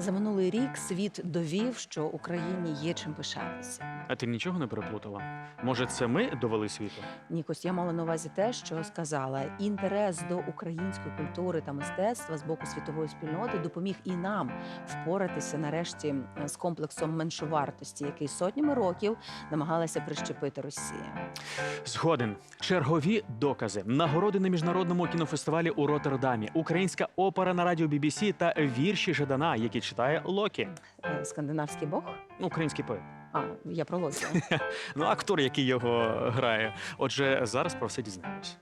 За минулий рік світ довів, що Україні є чим пишатися. А ти нічого не переплутала? Може, це ми довели світу? Нікось, я мала на увазі те, що сказала. Інтерес до української культури та мистецтва з боку світової спільноти допоміг і нам впоратися нарешті з комплексом меншовартості, який сотнями років намагалася прищепити Росія. Згоден. Чергові докази. Нагороди на міжнародному кінофестивалі у Роттердамі, українська опера на радіо BBC та вірші Жадана, які читає Локі, Е, Скандинавський бог. ну, український поет. А я про Локі. Ну, актор, який його грає. Отже, зараз про все дізнаємось.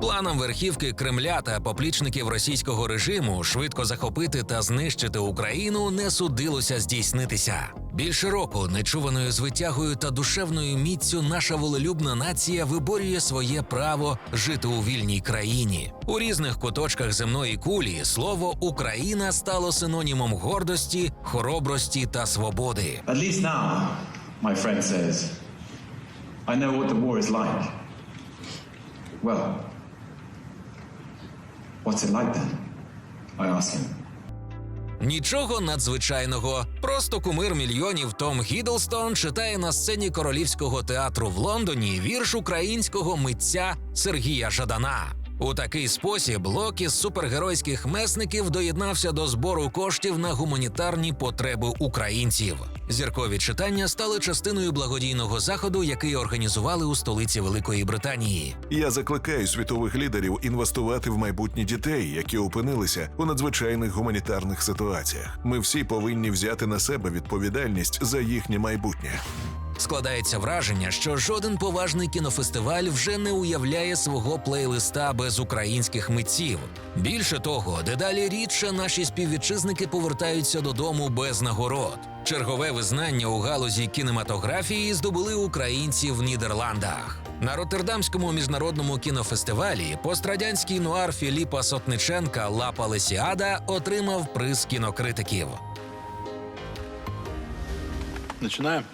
Планам верхівки Кремля та поплічників російського режиму швидко захопити та знищити Україну не судилося здійснитися. Більше року нечуваною звитягою та душевною міцю наша волелюбна нація виборює своє право жити у вільній країні. У різних куточках земної кулі слово Україна стало синонімом гордості, хоробрості та свободи. At least now, my friend says, I know what the war is like. Well, what's it like then? I ask him. Нічого надзвичайного. Просто кумир мільйонів Том Гідлстон читає на сцені королівського театру в Лондоні вірш українського митця Сергія Жадана. У такий спосіб Локі з супергеройських месників доєднався до збору коштів на гуманітарні потреби українців. Зіркові читання стали частиною благодійного заходу, який організували у столиці Великої Британії. Я закликаю світових лідерів інвестувати в майбутні дітей, які опинилися у надзвичайних гуманітарних ситуаціях. Ми всі повинні взяти на себе відповідальність за їхнє майбутнє. Складається враження, що жоден поважний кінофестиваль вже не уявляє свого плейлиста без українських митців. Більше того, дедалі рідше наші співвітчизники повертаються додому без нагород. Чергове визнання у галузі кінематографії здобули українці в Нідерландах. На Роттердамському міжнародному кінофестивалі пострадянський нуар Філіпа Сотниченка Ла Палесіада отримав приз кінокритиків. Начинаем.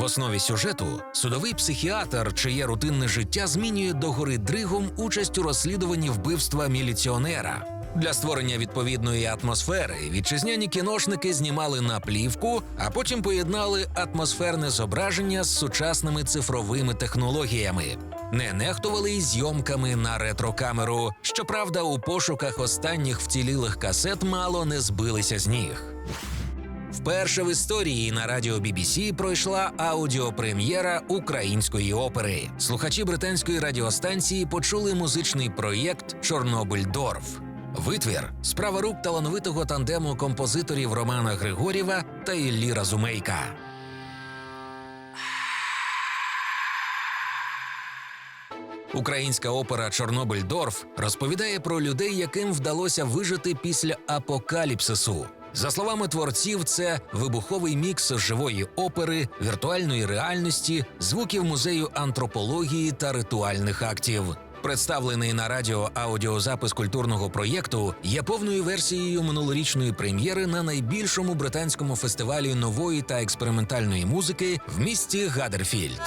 В основі сюжету судовий психіатр, чиє рутинне життя змінює догори дригом участь у розслідуванні вбивства міліціонера. Для створення відповідної атмосфери вітчизняні кіношники знімали на плівку, а потім поєднали атмосферне зображення з сучасними цифровими технологіями. Не нехтували й зйомками на ретрокамеру. Щоправда, у пошуках останніх вцілілих касет мало не збилися з ніг. Вперше в історії на радіо BBC пройшла аудіопрем'єра української опери. Слухачі британської радіостанції почули музичний проєкт Чорнобиль Дорф. Витвір справа рук талановитого тандему композиторів Романа Григорєва та Іллі Разумейка. Українська опера Чорнобиль Дорф розповідає про людей, яким вдалося вижити після апокаліпсису. За словами творців, це вибуховий мікс живої опери, віртуальної реальності, звуків музею антропології та ритуальних актів. Представлений на радіо аудіозапис культурного проєкту є повною версією минулорічної прем'єри на найбільшому британському фестивалі нової та експериментальної музики в місті Гадерфільд.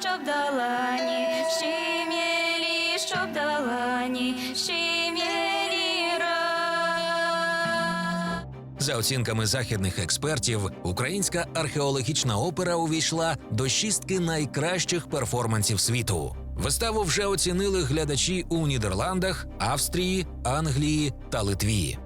Щоб долані, щемєлі, щоб долані, щемєлі За оцінками західних експертів, українська археологічна опера увійшла до шістки найкращих перформансів світу. Виставу вже оцінили глядачі у Нідерландах, Австрії, Англії та Литві.